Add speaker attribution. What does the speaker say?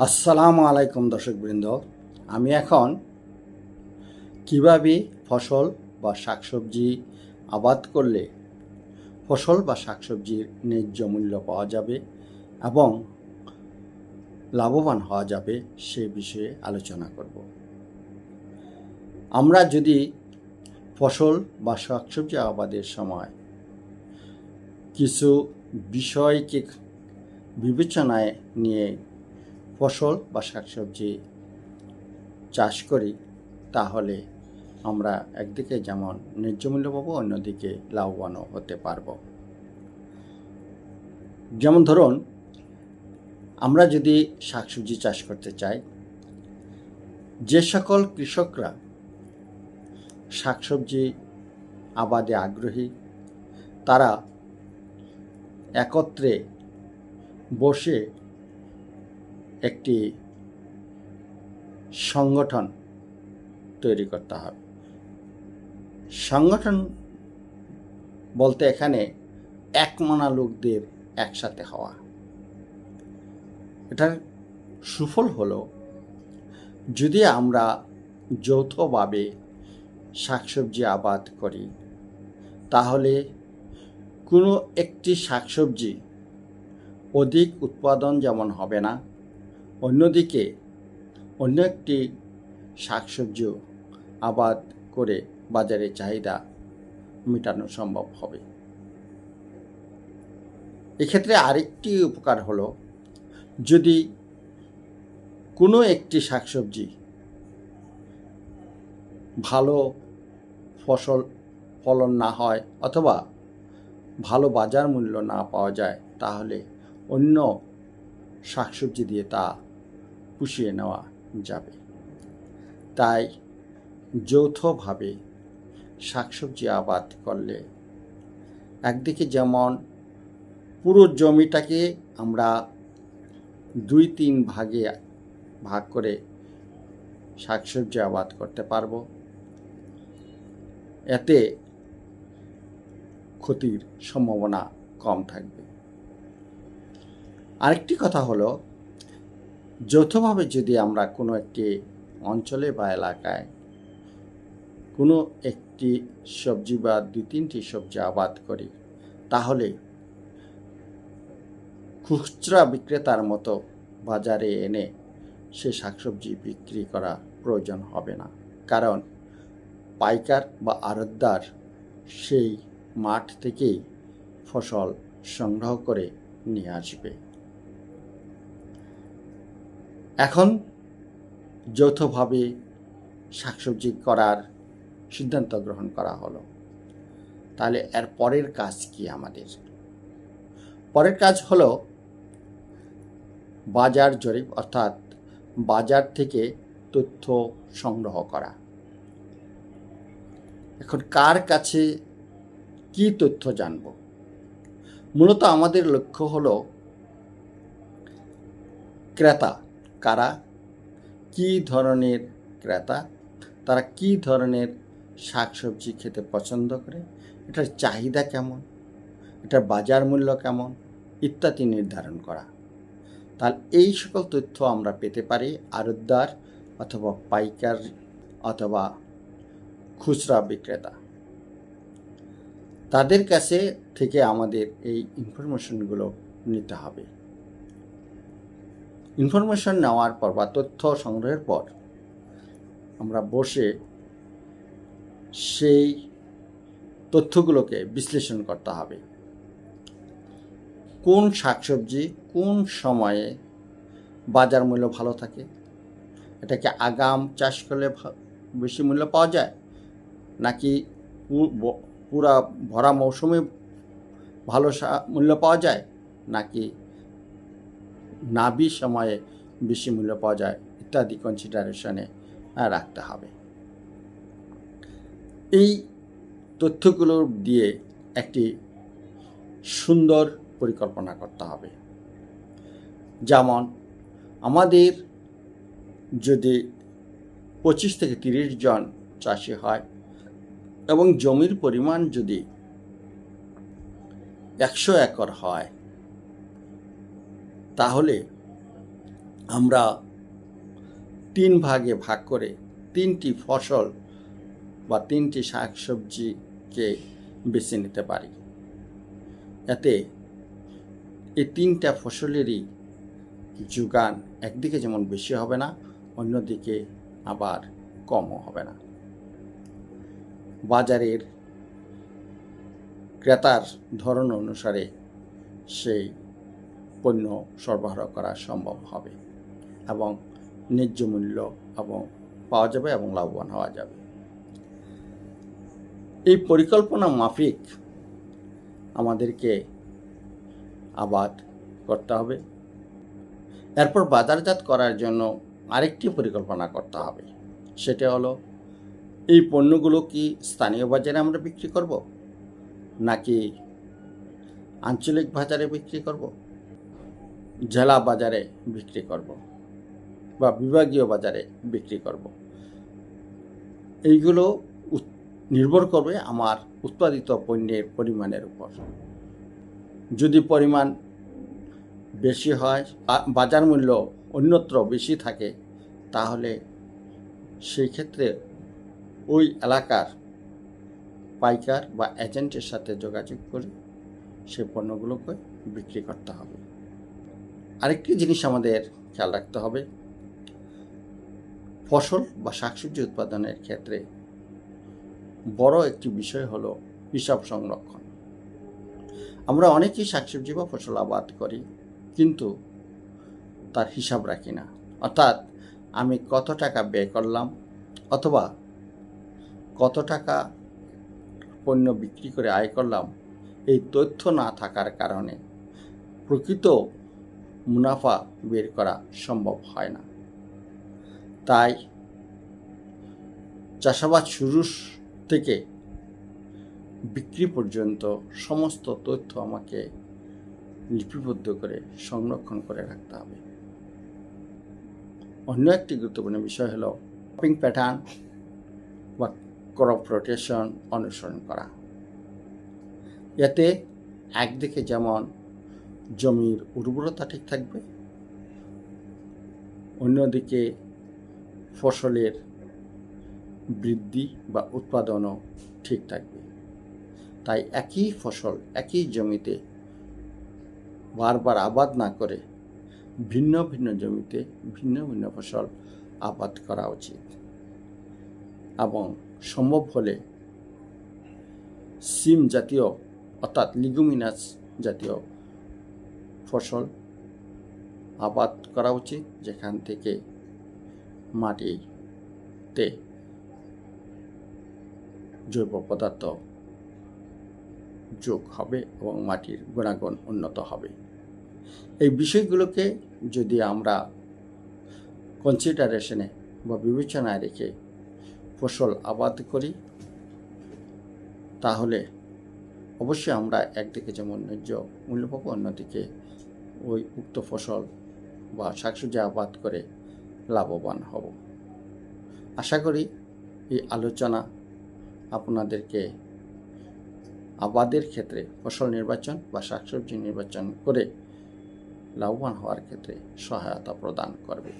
Speaker 1: আসসালামু আলাইকুম দর্শকবৃন্দ। আমি এখন কীভাবে ফসল বা শাকসবজি আবাদ করলে ফসল বা শাকসবজির ন্যায্য মূল্য পাওয়া যাবে এবং লাভবান হওয়া যাবে সে বিষয়ে আলোচনা করব। আমরা যদি ফসল বা শাকসবজি আবাদের সময় কিছু বিষয়কে বিবেচনায় নিয়ে ফসল বা শাকসবজি চাষ করি, তাহলে আমরা একদিকে যেমন ন্যায্য মূল্য পাবো, অন্যদিকে লাভবানও হতে পারব। যেমন ধরুন, আমরা যদি শাকসবজি চাষ করতে চাই, যে সকল কৃষকরা শাকসবজি আবাদে আগ্রহী, তারা একত্রে বসে একটি সংগঠন তৈরি করতে হবে। সংগঠন বলতে এখানে একমনা লোকদের একসাথে হওয়া। এটার সুফল হলো, যদি আমরা যৌথভাবে শাকসবজি আবাদ করি, তাহলে কোনো একটি শাকসবজি অধিক উৎপাদন যেমন হবে না অন্যদিকে অন্য একটি শাকসবজিও আবাদ করে বাজারে চাহিদা মেটানো সম্ভব হবে। এক্ষেত্রে আরেকটি উপকার হলো, যদি কোনো একটি শাকসবজি ভালো ফসল, ফলন না হয় অথবা ভালো বাজার মূল্য না পাওয়া যায়, তাহলে অন্য শাকসবজি দিয়ে তা পুষিয়ে নেওয়া যাবে। তাই যৌথভাবে শাকসবজি আবাদ করলে একদিকে যেমন পুরো জমিটাকে আমরা দুই তিন ভাগে ভাগ করে শাকসবজি আবাদ করতে পারব, এতে ক্ষতির সম্ভাবনা কম থাকবে। আরেকটি কথা হলো যৌথভাবে যদি আমরা কোনো একটি অঞ্চলে বা এলাকায় কোনো একটি সবজি বা দুই তিনটি সবজি আবাদ করি, তাহলে খুচরা বিক্রেতার মতো বাজারে এনে সে শাকসবজি বিক্রি করা প্রয়োজন হবে না। কারণ পাইকার বা আড়তদার সেই মাঠ থেকেই ফসল সংগ্রহ করে নিয়ে আসবে। এখন যৌথভাবে শাকসবজি করার সিদ্ধান্ত গ্রহণ করা হলো। তাহলে এর পরের কাজ কি আমাদের? পরের কাজ হলো বাজার জরিপ, অর্থাৎ বাজার থেকে তথ্য সংগ্রহ করা। এখন কার কাছে কি তথ্য জানব? মূলত আমাদের লক্ষ্য হলো ক্রেতা। কারা? কি ধরনের ক্রেতা? তারা কি ধরনের শাকসবজি খেতে পছন্দ করে? এটার চাহিদা কেমন? এটার বাজার মূল্য কেমন? ইত্যাদি নির্ধারণ করা। তাহলে এই সকল তথ্য আমরা পেতে পারি আড়তদার অথবা পাইকার অথবা খুচরা বিক্রেতা। তাদের কাছে থেকে আমাদের এই ইনফরমেশনগুলো নিতে হবে। ইনফরমেশন নেওয়ার পর বা তথ্য সংগ্রহের পর আমরা বসে সেই তথ্যগুলোকে বিশ্লেষণ করতে হবে। কোন শাকসবজি কোন সময়ে বাজার মূল্য ভালো থাকে? এটাকে আগাম চাষ করলে বেশি মূল্য পাওয়া যায়? নাকি পুরা ভরা মৌসুমে ভালো মূল্য পাওয়া যায়? নাকি নাবি সময়ে বেশি মূল্য পাওয়া যায় ইত্যাদি কনসিডারেশনে রাখতে হবে। এই তথ্যগুলো দিয়ে একটি সুন্দর পরিকল্পনা করতে হবে। যেমন, আমাদের যদি পঁচিশ থেকে তিরিশ জন চাষি হয় এবং জমির পরিমাণ যদি একশো একর হয় তাহলে আমরা তিন ভাগে ভাগ করে তিনটি ফসল বা তিনটি শাকসবজিকে বেছে নিতে পারি। এতে এই তিনটা ফসলেরই যোগান একদিকে যেমন বেশি হবে না, অন্যদিকে আবার কমও হবে না। বাজারের ক্রেতার ধরন অনুসারে সেই পণ্য সরবরাহ করা সম্ভব হবে এবং ন্যায্য মূল্য এবং পাওয়া যাবে এবং লাভবান হওয়া যাবে। এই পরিকল্পনা মাফিক আমাদেরকে আবাদ করতে হবে। এরপর বাজারজাত করার জন্য আরেকটি পরিকল্পনা করতে হবে। সেটা হলো, এই পণ্যগুলো কি স্থানীয় বাজারে আমরা বিক্রি করব? নাকি আঞ্চলিক বাজারে বিক্রি করব? জেলা বাজারে বিক্রি করব বা বিভাগীয় বাজারে বিক্রি করব। এইগুলো নির্ভর করবে আমার উৎপাদিত পণ্যের পরিমাণের উপর। যদি পরিমাণ বেশি হয় বাজার মূল্য অন্যত্র বেশি থাকে, তাহলে সেই ক্ষেত্রে ওই এলাকার পাইকার বা এজেন্টের সাথে যোগাযোগ করে সে পণ্যগুলোকে বিক্রি করতে হবে। আরেকটি জিনিস আমাদের খেয়াল রাখতে হবে। ফসল বা শাকসবজি উৎপাদনের ক্ষেত্রে বড় একটি বিষয় হলো হিসাব সংরক্ষণ। আমরা অনেকেই শাকসবজি বা ফসল আবাদ করি, কিন্তু তার হিসাব রাখি না। অর্থাৎ আমি কত টাকা ব্যয় করলাম অথবা কত টাকা পণ্য বিক্রি করে আয় করলাম, এই তথ্য না থাকার কারণে প্রকৃত মুনাফা বের করা সম্ভব হয় না। তাই চাষাবাদ শুরু থেকে বিক্রি পর্যন্ত সমস্ত তথ্য আমাকে লিপিবদ্ধ করে সংরক্ষণ করে রাখতে হবে। অন্য একটি গুরুত্বপূর্ণ বিষয় হলো ক্রপিং প্যাটার্ন বা ক্রপ রোটেশন অনুসরণ করা। এতে একদিকে যেমন জমির উর্বরতা ঠিক থাকবে। অন্যদিকে ফসলের বৃদ্ধি বা উৎপাদনও ঠিক থাকবে। তাই একই ফসল, একই জমিতে বারবার আবাদ না করে ভিন্ন ভিন্ন জমিতে ভিন্ন ভিন্ন ফসল আবাদ করা উচিত। এবং সম্ভব হলে সিম জাতীয়, অর্থাৎ লিগুমিনাস জাতীয় ফসল আবাদ করা উচিত যেখান থেকে মাটিতে জৈব পদার্থ যোগ হবে এবং মাটির গুণাগুণ উন্নত হবে। এই বিষয়গুলোকে যদি আমরা কনসিডারেশনে বা বিবেচনায় রেখে ফসল আবাদ করি, তাহলে অবশ্যই আমরা একদিকে যেমন ন্যায্য মূল্য পাবো, অন্যদিকে ওই উক্ত ফসল বা শাকসবজি আবাদ করে লাভবান হব। আশা করি এই আলোচনা আপনাদেরকে আবাদের ক্ষেত্রে, ফসল নির্বাচন বা শাকসবজি নির্বাচন করে লাভবান হওয়ার ক্ষেত্রে সহায়তা প্রদান করবে।